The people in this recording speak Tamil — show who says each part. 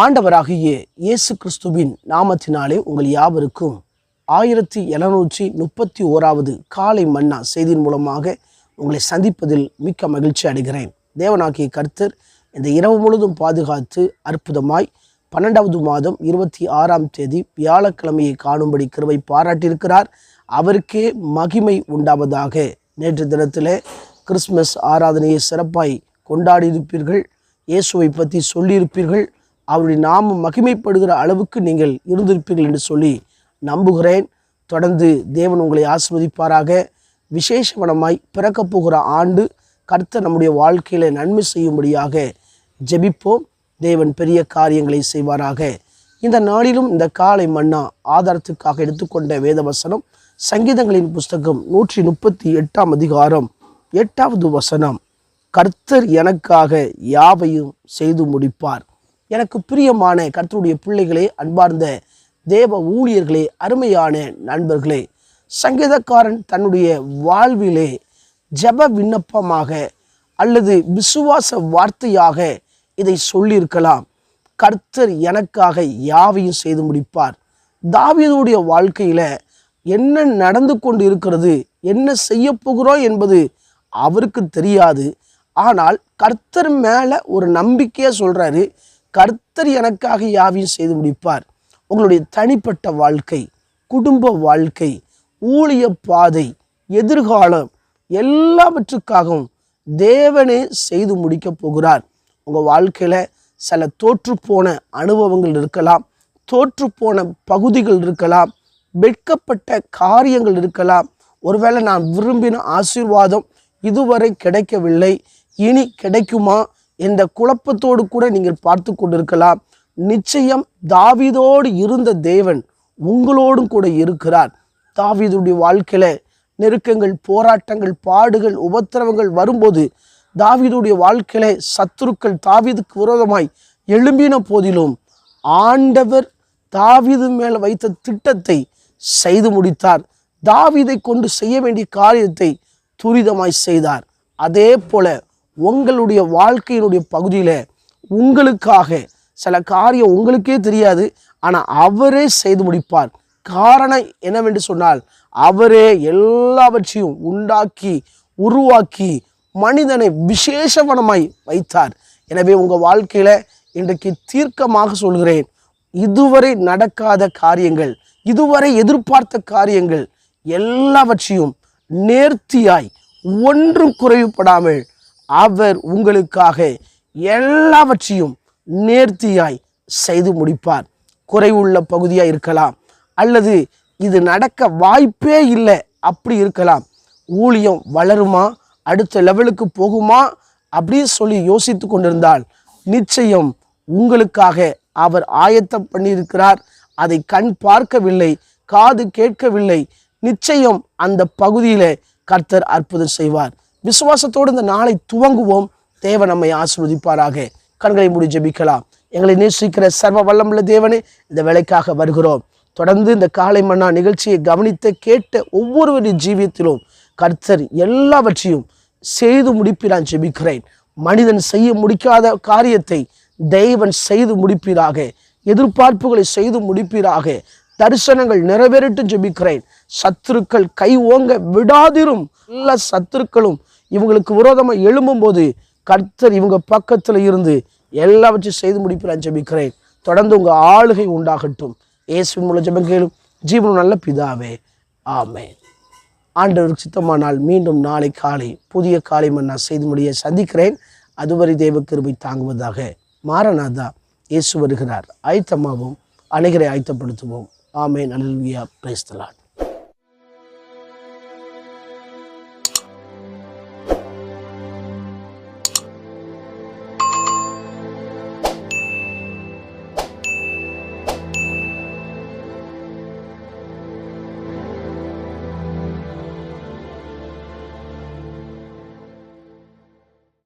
Speaker 1: ஆண்டவராகிய இயேசு கிறிஸ்துவின் நாமத்தினாலே உங்கள் யாவருக்கும் ஆயிரத்தி எழுநூற்றி முப்பத்தி ஓராவது காலை மன்னா செய்தியின் மூலமாக உங்களை சந்திப்பதில் மிக்க மகிழ்ச்சி அடைகிறேன். தேவனாகிய கர்த்தர் இந்த இரவு முழுதும் பாதுகாத்து அற்புதமாய் பன்னெண்டாவது மாதம் இருபத்தி ஆறாம் தேதி வியாழக்கிழமையை காணும்படி கிருவை பாராட்டியிருக்கிறார். அவருக்கே மகிமை உண்டாவதாக நேற்று தினத்தில் கிறிஸ்மஸ் ஆராதனையை சிறப்பாய் கொண்டாடியிருப்பீர்கள். இயேசுவை பற்றி சொல்லியிருப்பீர்கள். அவருடைய நாமம் மகிமைப்படுகிற அளவுக்கு நீங்கள் இருந்திருப்பீர்கள் என்று சொல்லி நம்புகிறேன். தொடர்ந்து தேவன் உங்களை ஆஸ்வதிப்பாராக விசேஷவனமாய் பிறக்கப் போகிற ஆண்டு கர்த்தர் நம்முடைய வாழ்க்கையில் நன்மை செய்யும்படியாக ஜெபிப்போம். தேவன் பெரிய காரியங்களை செய்வாராக. இந்த நாளிலும் இந்த காலை மன்னா ஆதாரத்துக்காக எடுத்துக்கொண்ட வேதவசனம் சங்கீதங்களின் புஸ்தகம் நூற்றி முப்பத்தி எட்டாம் அதிகாரம் எட்டாவது வசனம். கர்த்தர் எனக்காக யாவையும் செய்து முடிப்பார். எனக்கு பிரியமான கர்த்தருடைய பிள்ளைகளே அன்பார்ந்த தேவ ஊழியர்களே அருமையான நண்பர்களே சங்கீதக்காரன் தன்னுடைய வாழ்விலே ஜெப விண்ணப்பமாக அல்லது விசுவாச வார்த்தையாக இதை சொல்லியிருக்கலாம். கர்த்தர் எனக்காக யாவையும் செய்து முடிப்பார். தாவியதுடைய வாழ்க்கையில் என்ன நடந்து கொண்டு இருக்கிறது என்ன செய்ய போகிறோம் என்பது அவருக்கு தெரியாது. ஆனால் கர்த்தர் மேலே ஒரு நம்பிக்கையாக சொல்கிறாரு கர்த்தர் எனக்காக யாவையும் செய்து முடிப்பார். உங்களுடைய தனிப்பட்ட வாழ்க்கை குடும்ப வாழ்க்கை ஊழிய பாதை எதிர்காலம் எல்லாவற்றுக்காகவும் தேவனே செய்து முடிக்க போகிறார். உங்கள் வாழ்க்கையில் சில தோற்றுப்போன அனுபவங்கள் இருக்கலாம் தோற்றுப்போன பகுதிகள் இருக்கலாம் வெட்கப்பட்ட காரியங்கள் இருக்கலாம். ஒருவேளை நான் விரும்பின ஆசீர்வாதம் இதுவரை கிடைக்கவில்லை இனி கிடைக்குமா? என்ற குழப்பத்தோடு கூட நீங்கள் பார்த்து கொண்டிருக்கலாம். நிச்சயம் தாவிதோடு இருந்த தேவன் உங்களோடும் கூட இருக்கிறார். தாவிதுடைய வாழ்க்கையில நெருக்கங்கள் போராட்டங்கள் பாடுகள் உபத்திரவங்கள் வரும்போது தாவீதுடைய வாழ்க்கையில சத்துருக்கள் தாவீதுக்கு விரோதமாய் எழும்பின போதிலும் ஆண்டவர் தாவீது மேல் வைத்த திட்டத்தை செய்து முடித்தார். தாவிதை கொண்டு செய்ய வேண்டிய காரியத்தை துரிதமாய் செய்தார். அதே போல உங்களுடைய வாழ்க்கையினுடைய பகுதியில் உங்களுக்காக சில காரியம் உங்களுக்கே தெரியாது ஆனால் அவரே செய்து முடிப்பார். காரணம் என்னவென்று சொன்னால் அவரே எல்லாவற்றையும் உண்டாக்கி உருவாக்கி மனிதனை விசேஷவனமாய் வைத்தார். எனவே உங்கள் வாழ்க்கையில் இன்றைக்கு தீர்க்கமாக சொல்கிறேன் இதுவரை நடக்காத காரியங்கள் இதுவரை எதிர்பார்த்த காரியங்கள் எல்லாவற்றையும் நேர்த்தியாய் ஒன்றும் குறைவுபடாமல் அவர் உங்களுக்காக எல்லாவற்றையும் நேர்த்தியாய் செய்து முடிப்பார். குறைவுள்ள பகுதியாக இருக்கலாம் அல்லது இது நடக்க வாய்ப்பே இல்லை அப்படி இருக்கலாம். ஊழியம் வளருமா? அடுத்த லெவலுக்கு போகுமா? அப்படின்னு சொல்லி யோசித்து கொண்டிருந்தால் நிச்சயம் உங்களுக்காக அவர் ஆயத்தம் பண்ணியிருக்கிறார். அதை கண் பார்க்கவில்லை காது கேட்கவில்லை. நிச்சயம் அந்த பகுதியில் கர்த்தர் அற்புதம் செய்வார். விசுவாசத்தோடு இந்த நாளை துவங்குவோம். தேவன் நம்மை ஆசீர்வதிப்பாராக. கண்களை மூடி ஜெபிக்கலாம். எங்களை நேசிக்கிற சர்வ வல்லமுள்ள தேவனே இந்த வேலைக்காக வருகிறோம். தொடர்ந்து இந்த காலை மன்னா நிகழ்ச்சியை கவனித்த கேட்ட ஒவ்வொருவரின் ஜீவியத்திலும் கர்த்தர் எல்லாவற்றையும் செய்து முடிப்பி நான் ஜெபிக்கிறேன். மனிதன் செய்ய முடிக்காத காரியத்தை தெய்வன் செய்து முடிப்பீராக. எதிர்பார்ப்புகளை செய்து முடிப்பீராக. தரிசனங்கள் நிறைவேறிட்டு ஜெபிக்கிறேன். சத்துருக்கள் கை ஓங்க விடாதிரும். எல்லா சத்துருக்களும் இவங்களுக்கு விரோதமாக எழும்பும்போது கர்த்தர் இவங்க பக்கத்தில் இருந்து எல்லாவற்றையும் செய்து முடிப்பில் ஜபிக்கிறேன். தொடர்ந்து உங்கள் ஆளுகை உண்டாகட்டும். இயேசுவின் மூலம் ஜபம் கேளும். ஜீவனும் நல்ல பிதாவே ஆமே ஆண்டவருக்கு சித்தமானால் மீண்டும் நாளை காலை புதிய காலை மன்னா செய்து முடிய சந்திக்கிறேன். அதுவரை தேவ கிருபை தாங்குவதாக மாரநாதா இயேசு வருகிறார். ஆயத்தமாகவும் அனைகரை ஆயத்தப்படுத்துவோம். ஆமேன். அலுவியா பிரைஸ்தலான்